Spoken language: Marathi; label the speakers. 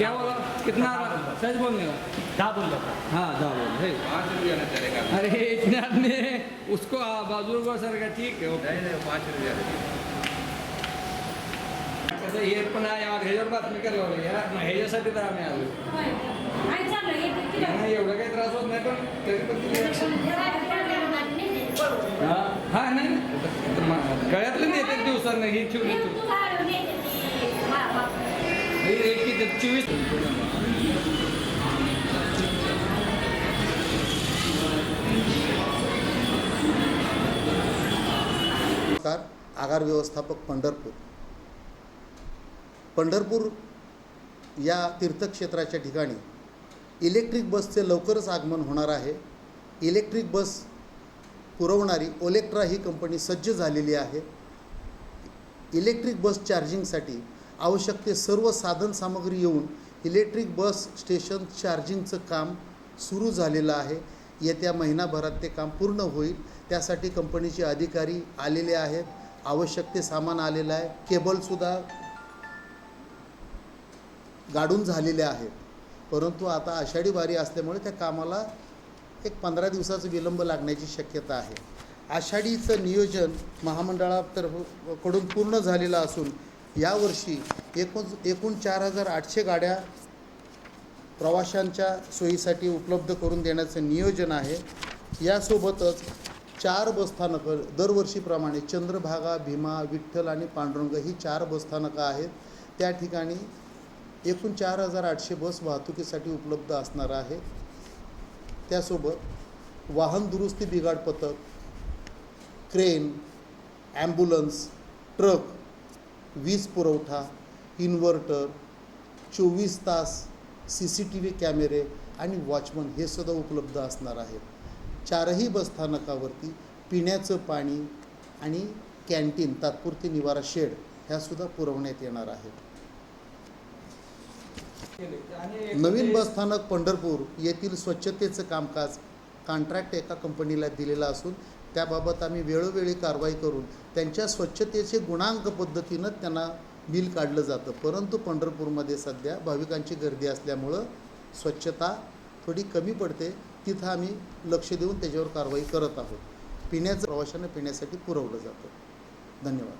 Speaker 1: क्या बोला? कितना सच बोलने का?
Speaker 2: दहा बोललो
Speaker 1: हाँ दहा बोल है
Speaker 3: पाँच रुपया ना चलेगा
Speaker 1: अरे इतने आदमी उसको आ, बाजू को सर का ठीक आहे ओके।
Speaker 3: नहीं नहीं पाँच रुपया
Speaker 1: कसं हे। पण आहे आज ह्याच्यावर बातमी करावं यार। ह्याच्यासाठी तर आम्ही आलो
Speaker 4: नाही
Speaker 1: एवढा काही त्रास होत नाही पण तरी पण तुम्ही हा। हा नाही नाही. तर गळ्यातलं नेते दिवसानं ही ठेवली तू ही। एक चोवीस.
Speaker 5: नमस्कार आगार व्यवस्थापक पंढरपूर. पंढरपूर या तीर्थक्षेत्राच्या ठिकाणी इलेक्ट्रिक बसचे लवकरच आगमन होणार आहे. इलेक्ट्रिक बस पुरवणारी ओलेक्ट्रा ही कंपनी सज्ज झालेली आहे. इलेक्ट्रिक बस चार्जिंगसाठी आवश्यक ते सर्व साधन सामग्री येऊन इलेक्ट्रिक बस स्टेशन चार्जिंगचं काम सुरू झालेलं आहे. येत्या महिनाभरात ते काम पूर्ण होईल. त्यासाठी कंपनीचे अधिकारी आलेले आहेत. आवश्यक ते सामान आलेलं आहे. केबलसुद्धा गाडून झालेले आहेत. परंतु आता आषाढी वारी असल्यामुळे त्या कामाला एक पंधरा दिवसाचा विलंब लागण्याची शक्यता आहे. आषाढीचं नियोजन महामंडळातर्फकडून पूर्ण झालेलं असून यावर्षी एकूण एकूण चार हजार आठशे गाड्या प्रवाशांच्या सोयीसाठी उपलब्ध करून देण्याचं नियोजन आहे. यासोबतच चार बसस्थानकं दरवर्षीप्रमाणे चंद्रभागा भीमा विठ्ठल आणि पांडुरंग ही चार बसस्थानकं आहेत. त्या ठिकाणी एकूण चार हजार आठशे बस वाहतुकीसाठी उपलब्ध असणार आहे. त्यासोबत वाहन दुरुस्ती बिघाड पथक क्रेन ॲम्ब्युलन्स ट्रक वीज पुरवठा इन्व्हर्टर चोवीस तास सी सी टी व्ही कॅमेरे आणि वॉचमन हे सुद्धा उपलब्ध असणार आहेत. चारही बसस्थानकावरती पिण्याचं पाणी आणि कॅन्टीन तात्पुरती निवारा शेड ह्यासुद्धा पुरवण्यात येणार आहेत. नवीन बसस्थानक पंढरपूर येथील स्वच्छतेचं कामकाज कॉन्ट्रॅक्ट एका कंपनीला दिलेला असून त्याबाबत आम्ही वेळोवेळी कारवाई करून त्यांच्या स्वच्छतेचे गुणांक पद्धतीनं त्यांना बिल काढलं जातं. परंतु पंढरपूरमध्ये सध्या भाविकांची गर्दी असल्यामुळं स्वच्छता थोडी कमी पडते. तिथं आम्ही लक्ष देऊन त्याच्यावर कारवाई करत आहोत. पिण्याचं प्रवाशांना पिण्यासाठी पुरवलं जातं. धन्यवाद.